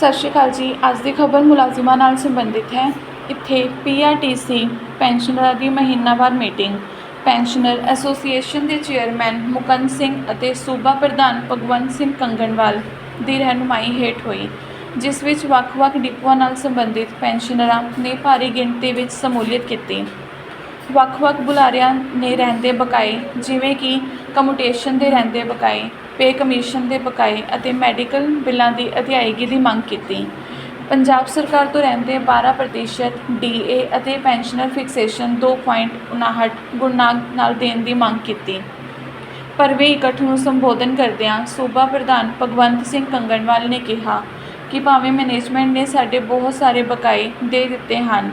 ਸਤਿ ਸ਼੍ਰੀ ਅਕਾਲ ਜੀ। ਅੱਜ ਦੀ ਖਬਰ ਮੁਲਾਜ਼ਮਾਂ ਨਾਲ ਸੰਬੰਧਿਤ ਹੈ। ਇੱਥੇ ਪੀਆਰਟੀਸੀ ਪੈਨਸ਼ਨਰਾਂ ਦੀ ਮਹੀਨਾਵਾਰ ਮੀਟਿੰਗ। ਪੈਨਸ਼ਨਰ ਐਸੋਸੀਏਸ਼ਨ ਦੇ ਚੇਅਰਮੈਨ ਮੁਕੰਦ ਸਿੰਘ ਅਤੇ ਸੂਬਾ ਪ੍ਰਧਾਨ ਭਗਵੰਤ ਸਿੰਘ ਕੰਗਣਵਾਲ ਦੀ ਰਹਿਨੁਮਾਈ ਹੇਠ ਹੋਈ, ਜਿਸ ਵਿੱਚ ਵੱਖ-ਵੱਖ ਡਿਪੂਆਂ ਨਾਲ ਸੰਬੰਧਿਤ ਪੈਨਸ਼ਨਰਾਂ ਨੇ ਭਾਰੀ ਗਿਣਤੀ ਵਿੱਚ ਸ਼ਮੂਲੀਅਤ ਕੀਤੀ। ਵੱਖ-ਵੱਖ ਬੁਲਾਰਿਆਂ ਨੇ ਰਹਿੰਦੇ ਬਕਾਏ, ਜਿਵੇਂ ਕਿ ਕਮਿਊਟੇਸ਼ਨ ਦੇ ਰਹਿੰਦੇ ਬਕਾਏ ਪੇ ਕਮਿਸ਼ਨ ਦੇ ਬਕਾਏ ਅਤੇ ਮੈਡੀਕਲ ਬਿੱਲਾਂ ਦੀ ਅਦਾਇਗੀ ਦੀ ਮੰਗ ਕੀਤੀ। ਪੰਜਾਬ ਸਰਕਾਰ ਤੋਂ ਰਹਿੰਦੇ 12% ਡੀਏ ਅਤੇ ਪੈਨਸ਼ਨਰ ਫਿਕਸੇਸ਼ਨ 2.59 ਗੁਣਨਾਗ ਨਾਲ ਦੇਣ ਦੀ ਮੰਗ ਕੀਤੀ। ਪਰਵੇ ਇਕੱਠ ਨੂੰ ਸੰਬੋਧਨ ਕਰਦਿਆਂ ਸੂਬਾ ਪ੍ਰਧਾਨ ਭਗਵੰਤ ਸਿੰਘ ਕੰਗਣਵਾਲ ਨੇ ਕਿਹਾ ਕਿ ਭਾਵੇਂ ਮੈਨੇਜਮੈਂਟ ਨੇ ਸਾਡੇ ਬਹੁਤ ਸਾਰੇ ਬਕਾਏ ਦੇ ਦਿੱਤੇ ਹਨ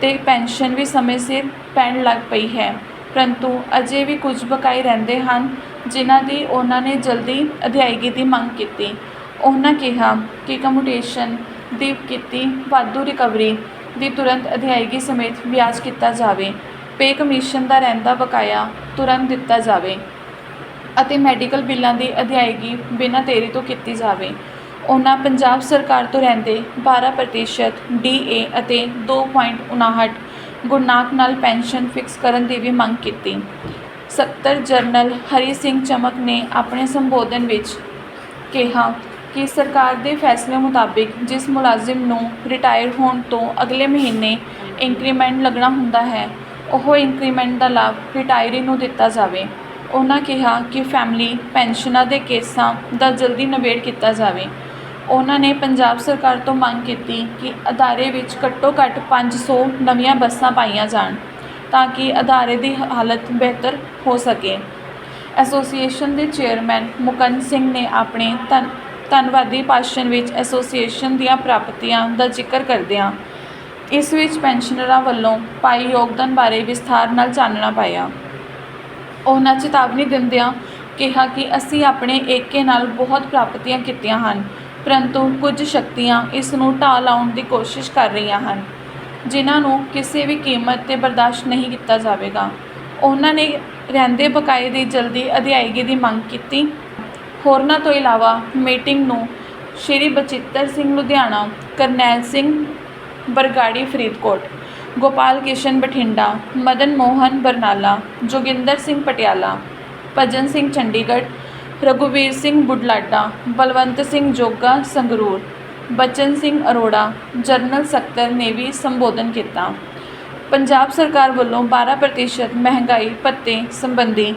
ਤੇ ਪੈਨਸ਼ਨ ਵੀ ਸਮੇਂ ਸਿਰ ਪੈਣ ਲੱਗ ਪਈ ਹੈ, ਪਰੰਤੂ ਅਜੇ ਵੀ ਕੁਝ ਬਕਾਏ ਰਹਿੰਦੇ ਹਨ ਜਿਨ੍ਹਾਂ ਦੀ ਉਹਨਾਂ ਨੇ ਜਲਦੀ ਅਦਾਇਗੀ ਦੀ ਮੰਗ ਕੀਤੀ। ਉਹਨਾਂ ਕਿਹਾ ਕਿ ਕਮਿਊਟੇਸ਼ਨ ਦੀ ਕੀਤੀ ਵਾਧੂ ਰਿਕਵਰੀ ਦੀ ਤੁਰੰਤ ਅਦਾਇਗੀ ਸਮੇਤ ਵਿਆਜ ਕੀਤਾ ਜਾਵੇ। ਪੇ ਕਮਿਸ਼ਨ ਦਾ ਰਹਿੰਦਾ ਬਕਾਇਆ ਤੁਰੰਤ ਦਿੱਤਾ ਜਾਵੇ ਅਤੇ ਮੈਡੀਕਲ ਬਿੱਲਾਂ ਦੀ ਅਦਾਇਗੀ ਬਿਨਾਂ ਦੇਰੀ ਤੋਂ ਕੀਤੀ ਜਾਵੇ। ਉਹਨਾਂ ਪੰਜਾਬ ਸਰਕਾਰ ਤੋਂ ਰਹਿੰਦੇ 12% ਡੀਏ ਅਤੇ 2.59 ਗੁਣਨਾਕ ਨਾਲ ਪੈਨਸ਼ਨ ਫਿਕਸ ਕਰਨ ਦੀ ਵੀ ਮੰਗ ਕੀਤੀ। ਸਕੱਤਰ ਜਨਰਲ ਹਰੀ ਸਿੰਘ ਚਮਕ ਨੇ ਆਪਣੇ ਸੰਬੋਧਨ ਵਿੱਚ ਕਿਹਾ ਕਿ ਸਰਕਾਰ ਦੇ ਫੈਸਲੇ ਮੁਤਾਬਿਕ ਜਿਸ ਮੁਲਾਜ਼ਮ ਨੂੰ ਰਿਟਾਇਰ ਹੋਣ ਤੋਂ ਅਗਲੇ ਮਹੀਨੇ ਇੰਕਰੀਮੈਂਟ ਲੱਗਣਾ ਹੁੰਦਾ ਹੈ, ਉਹ ਇੰਕਰੀਮੈਂਟ ਦਾ ਲਾਭ ਰਿਟਾਇਰੀ ਨੂੰ ਦਿੱਤਾ ਜਾਵੇ। ਉਹਨਾਂ ਕਿਹਾ ਕਿ ਫੈਮਿਲੀ ਪੈਨਸ਼ਨਾਂ ਦੇ ਕੇਸਾਂ ਦਾ ਜਲਦੀ ਨਿਬੇੜ ਕੀਤਾ ਜਾਵੇ। ਉਹਨਾਂ ਨੇ ਪੰਜਾਬ ਸਰਕਾਰ ਤੋਂ ਮੰਗ ਕੀਤੀ ਕਿ ਅਦਾਰੇ ਵਿੱਚ ਘੱਟੋ ਘੱਟ 500 ਨਵੀਆਂ ਬੱਸਾਂ ਪਾਈਆਂ ਜਾਣ। ਤਾਂ ਕਿ ਅਦਾਰੇ ਦੀ ਹਾਲਤ ਬਿਹਤਰ ਹੋ ਸਕੇ। ਐਸੋਸੀਏਸ਼ਨ ਦੇ ਚੇਅਰਮੈਨ ਮੁਕੰਦ ਸਿੰਘ ਨੇ ਆਪਣੇ ਧੰਨ, ਧੰਨਵਾਦੀ ਭਾਸ਼ਣ ਵਿੱਚ ਐਸੋਸੀਏਸ਼ਨ ਦੀਆਂ ਪ੍ਰਾਪਤੀਆਂ ਦਾ ਜ਼ਿਕਰ ਕਰਦਿਆਂ ਇਸ ਵਿੱਚ ਪੈਨਸ਼ਨਰਾਂ ਵੱਲੋਂ ਪਾਈ ਯੋਗਦਾਨ ਬਾਰੇ ਵਿਸਥਾਰ ਨਾਲ ਚਾਨਣਾ ਪਾਇਆ। ਉਹਨਾਂ ਚੇਤਾਵਨੀ ਦਿੰਦਿਆਂ ਕਿਹਾ ਕਿ ਅਸੀਂ ਆਪਣੇ ਏਕੇ ਨਾਲ ਬਹੁਤ ਪ੍ਰਾਪਤੀਆਂ ਕੀਤੀਆਂ ਹਨ, ਪਰੰਤੂ ਕੁਝ ਸ਼ਕਤੀਆਂ ਇਸ ਨੂੰ ਢਾਹ ਲਾਉਣ ਦੀ ਕੋਸ਼ਿਸ਼ ਕਰ ਰਹੀਆਂ ਹਨ। ਜਿਨ੍ਹਾਂ ਨੂੰ ਕਿਸੇ ਵੀ ਕੀਮਤ ਤੇ ਬਰਦਾਸ਼ਤ ਨਹੀਂ ਕੀਤਾ ਜਾਵੇਗਾ। ਉਹਨਾਂ ਨੇ ਰਹਿੰਦੇ ਬਕਾਏ ਦੀ ਜਲਦੀ ਅਦਾਇਗੀ ਦੀ ਮੰਗ ਕੀਤੀ। ਹੋਰਨਾਂ ਤੋਂ ਇਲਾਵਾ ਮੀਟਿੰਗ ਨੂੰ ਸ਼੍ਰੀ ਬਚਿੱਤਰ ਸਿੰਘ ਲੁਧਿਆਣਾ, ਕਰਨੈਲ ਸਿੰਘ ਬਰਗਾੜੀ, ਫਰੀਦਕੋਟ, ਗੋਪਾਲ ਕਿਸ਼ਨ ਬਠਿੰਡਾ, ਮਦਨ ਮੋਹਨ ਬਰਨਾਲਾ, ਜੋਗਿੰਦਰ ਸਿੰਘ ਪਟਿਆਲਾ, ਭਜਨ ਸਿੰਘ ਚੰਡੀਗੜ੍ਹ, ਰਘੁਵੀਰ ਸਿੰਘ ਬੁਢਲਾਡਾ, ਬਲਵੰਤ ਸਿੰਘ ਜੋਗਾ, ਸੰਗਰੂਰ ਬਚਨ ਸਿੰਘ ਅਰੋੜਾ, ਜਨਰਲ ਸਕੱਤਰ ਨੇ ਵੀ ਸੰਬੋਧਨ ਕੀਤਾ। ਪੰਜਾਬ ਸਰਕਾਰ ਵੱਲੋਂ 12% ਮਹਿੰਗਾਈ ਭੱਤੇ ਸੰਬੰਧੀ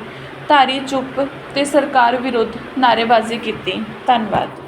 ਧਾਰੀ ਚੁੱਪ ਤੇ ਸਰਕਾਰ ਵਿਰੁੱਧ ਨਾਅਰੇਬਾਜ਼ੀ ਕੀਤੀ। ਧੰਨਵਾਦ।